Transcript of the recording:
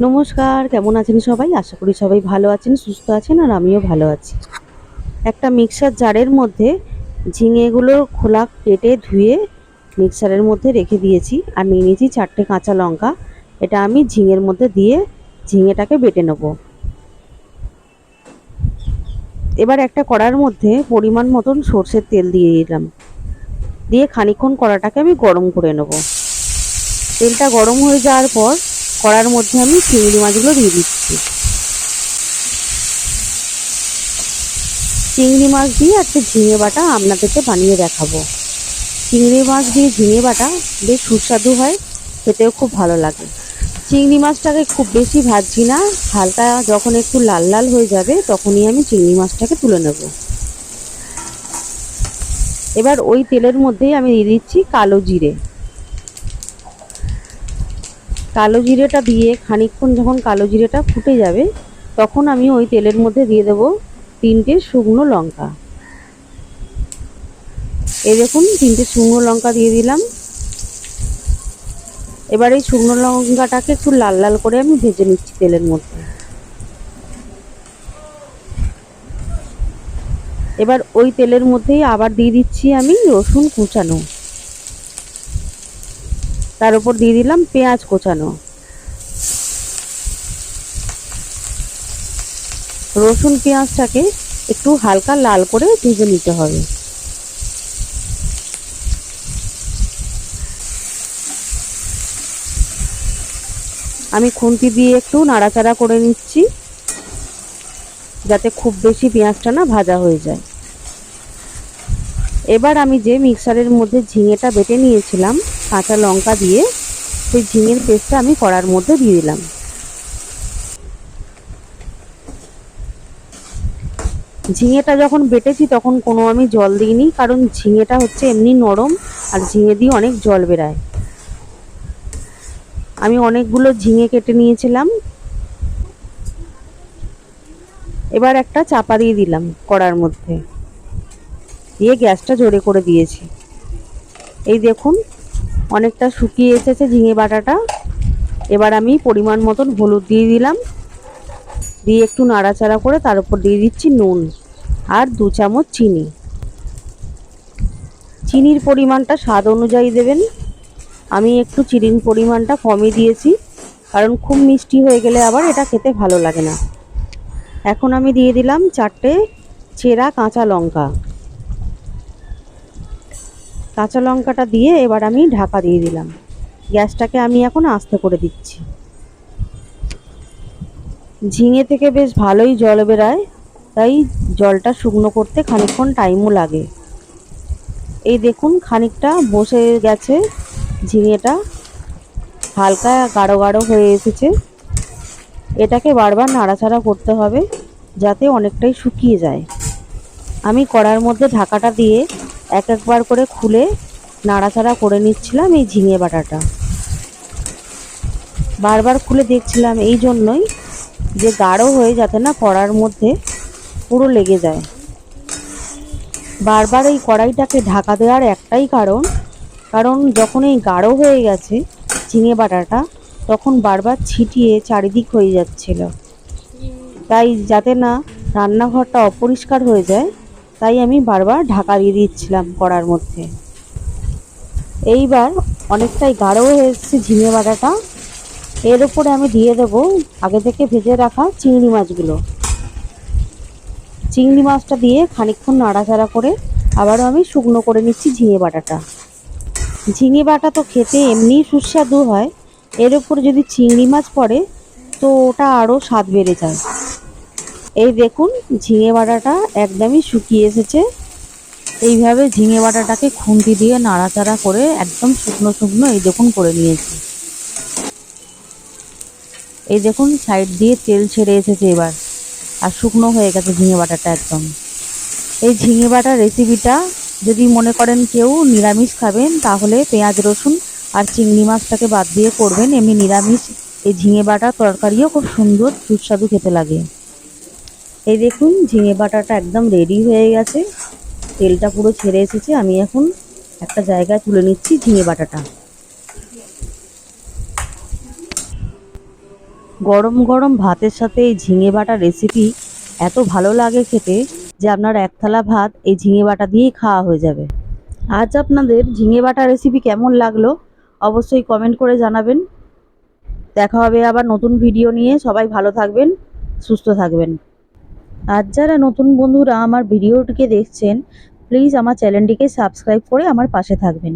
নমস্কার, কেমন আছেন সবাই? আশা করি সবাই ভালো আছেন, সুস্থ আছেন, আর আমিও ভালো আছি। একটা মিক্সার জারের মধ্যে ঝিঙেগুলো খোলা কেটে ধুয়ে মিক্সারের মধ্যে রেখে দিয়েছি, আর নিয়ে নিয়েছি চারটে কাঁচা লঙ্কা। এটা আমি ঝিঙের মধ্যে দিয়ে ঝিঙেটাকে বেটে নেব। এবার একটা কড়ার মধ্যে পরিমাণ মতন সর্ষের তেল দিয়ে দিলাম। দিয়ে খানিক্ষণ কড়াটাকে আমি গরম করে নেব। তেলটা গরম হয়ে যাওয়ার পর কড়ার মধ্যে আমি চিংড়ি মাছগুলো দিয়ে দিচ্ছি। চিংড়ি মাছ দিয়ে একটা ঝিঙে বাটা আপনাদেরকে বানিয়ে দেখাবো। চিংড়ি মাছ দিয়ে ঝিঙে বাটা বেশ সুস্বাদু হয়, খেতেও খুব ভালো লাগে। চিংড়ি মাছটাকে খুব বেশি ভাজছি না, হালকা যখন একটু লাল লাল হয়ে যাবে তখনই আমি চিংড়ি মাছটাকে তুলে নেব। এবার ওই তেলের মধ্যেই আমি দিয়ে দিচ্ছি কালো জিরে। কালো জিরেটা দিয়ে খানিকক্ষণ যখন কালো জিরেটা ফুটে যাবে, তখন আমি ওই তেলের মধ্যে দিয়ে দেবো তিনটে শুকনো লঙ্কা। এই দেখুন, তিনটে শুকনো লঙ্কা দিয়ে দিলাম। এবার এই শুকনো লঙ্কাটাকে একটু লাল লাল করে আমি ভেজে নিচ্ছি তেলের মধ্যে। এবার ওই তেলের মধ্যেই আবার দিয়ে দিচ্ছি আমি রসুন কুচানো। তার উপর দিয়ে দিলাম পেঁয়াজ কোচানো। রসুন পেঁয়াজটাকে একটু হালকা লাল করে ভেজে নিতে হবে। আমি খুন্তি দিয়ে একটু নাড়াচাড়া করে নিচ্ছি, যাতে খুব বেশি পেঁয়াজটা না ভাজা হয়ে যায়। এবার আমি যে মিক্সারের মধ্যে ঝিঙেটা বেটে নিয়েছিলাম কাঁচা লঙ্কা দিয়ে সেই ঝিঙের পেস্টটা আমি কড়ার মধ্যে দিয়ে দিলাম। ঝিঙেটা যখন বেটেছি তখন কোনো আমি জল দিইনি, কারণ ঝিঙেটা হচ্ছে এমনি নরম আর ঝিঙে দিয়ে অনেক জল বেরায়। আমি অনেকগুলো ঝিঙে কেটে নিয়েছিলাম। এবার একটা চাপা দিয়ে দিলাম কড়ার মধ্যে। দিয়ে গ্যাসটা জোরে করে দিয়েছি। এই দেখুন অনেকটা শুকিয়ে এসেছে ঝিঙে বাটাটা। এবার আমি পরিমাণ মতন হলুদ দিয়ে দিলাম। দিয়ে একটু নাড়াচাড়া করে তার উপর দিয়ে দিচ্ছি নুন আর দু চামচ চিনি। চিনির পরিমাণটা স্বাদ অনুযায়ী দেবেন। আমি একটু চিনির পরিমাণটা কমই দিয়েছি, কারণ খুব মিষ্টি হয়ে গেলে আবার এটা খেতে ভালো লাগে না। এখন আমি দিয়ে দিলাম চারটে চেরা কাঁচা লঙ্কা। কাঁচা লঙ্কাটা দিয়ে এবার আমি ঢাকা দিয়ে দিলাম। গ্যাসটাকে আমি এখন আস্তে করে দিচ্ছি। ঝিঙে থেকে বেশ ভালোই জল বেরায়, তাই জলটা শুকনো করতে খানিকক্ষণ টাইমও লাগে। এই দেখুন খানিকটা বসে গেছে ঝিঙেটা। হালকা গাঢ় গাঢ় হয়ে এসেছে। এটাকে বারবার নাড়াচাড়া করতে হবে যাতে অনেকটাই শুকিয়ে যায়। আমি কড়ার মধ্যে ঢাকাটা দিয়ে এক একবার করে খুলে নাড়াচাড়া করে নিচ্ছিলাম এই ঝিঙে বাটাটা। বারবার খুলে দেখছিলাম এই জন্যই যে গাঢ় হয়ে যাতে না কড়ার মধ্যে পুরো লেগে যায়। বারবার এই কড়াইটাকে ঢাকা দেওয়ার একটাই কারণ কারণ যখন এই গাঢ় হয়ে গেছে ঝিঙে বাটাটা, তখন বারবার ছিটিয়ে চারিদিক হয়ে যাচ্ছিল। তাই যাতে না রান্নাঘরটা অপরিষ্কার হয়ে যায় তাই আমি বারবার ঢাকা দিয়ে দিচ্ছিলাম কড়ার মধ্যে। এইবার অনেকটাই গাঢ় হয়ে এসেছে ঝিঙে বাটাটা এর উপরে আমি দিয়ে দেবো আগে থেকে ভেজে রাখা চিংড়ি মাছগুলো। চিংড়ি মাছটা দিয়ে খানিকক্ষণ নাড়াচাড়া করে আবারও আমি শুকনো করে নিচ্ছি ঝিঙে বাটাটা। ঝিঙে বাটা তো খেতে এমনিই সুস্বাদু হয়। এর উপর যদি চিংড়ি মাছ পড়ে, তো ওটা আরও স্বাদ বেড়ে যায়। এই দেখুন, ঝিঙে বাটাটা একদমই শুকিয়ে এসেছে। এইভাবে ঝিঙে বাটাটাকে খুন্তি দিয়ে নাড়াচাড়া করে একদম শুকনো শুকনো এই দেখুন করে নিয়েছি। এই দেখুন, সাইড দিয়ে তেল ছেড়ে এসেছে এবার। আর শুকনো হয়ে গেছে ঝিঙে বাটাটা একদম। এই ঝিঙে বাটার রেসিপিটা যদি মনে করেন কেউ নিরামিষ খাবেন, তাহলে পেঁয়াজ, রসুন আর চিংড়ি মাছটাকে বাদ দিয়ে করবেন। এমনি নিরামিষ এই ঝিঙে বাটার তরকারিও খুব সুন্দর, সুস্বাদু খেতে লাগে। এই দেখুন, ঝিঙে বাটাটা একদম রেডি হয়ে গেছে। তেলটা পুরো ছেড়ে এসেছে। আমি এখন একটা জায়গায় তুলে নিচ্ছি ঝিঙে বাটাটা। গরম গরম ভাতের সাথে এই ঝিঙে বাটা রেসিপি এত ভালো লাগে খেতে যে আপনার এক থালা ভাত এই ঝিঙে বাটা দিয়েই খাওয়া হয়ে যাবে। আজ আপনাদের ঝিঙে বাটা রেসিপি কেমন লাগল অবশ্যই কমেন্ট করে জানাবেন। দেখা হবে আবার নতুন ভিডিও নিয়ে। সবাই ভালো থাকবেন, সুস্থ থাকবেন। আর যারা নতুন বন্ধুরা আমার ভিডিওটিকে দেখছেন প্লিজ আমার চ্যানেলটিকে সাবস্ক্রাইব করে আমার পাশে থাকবেন।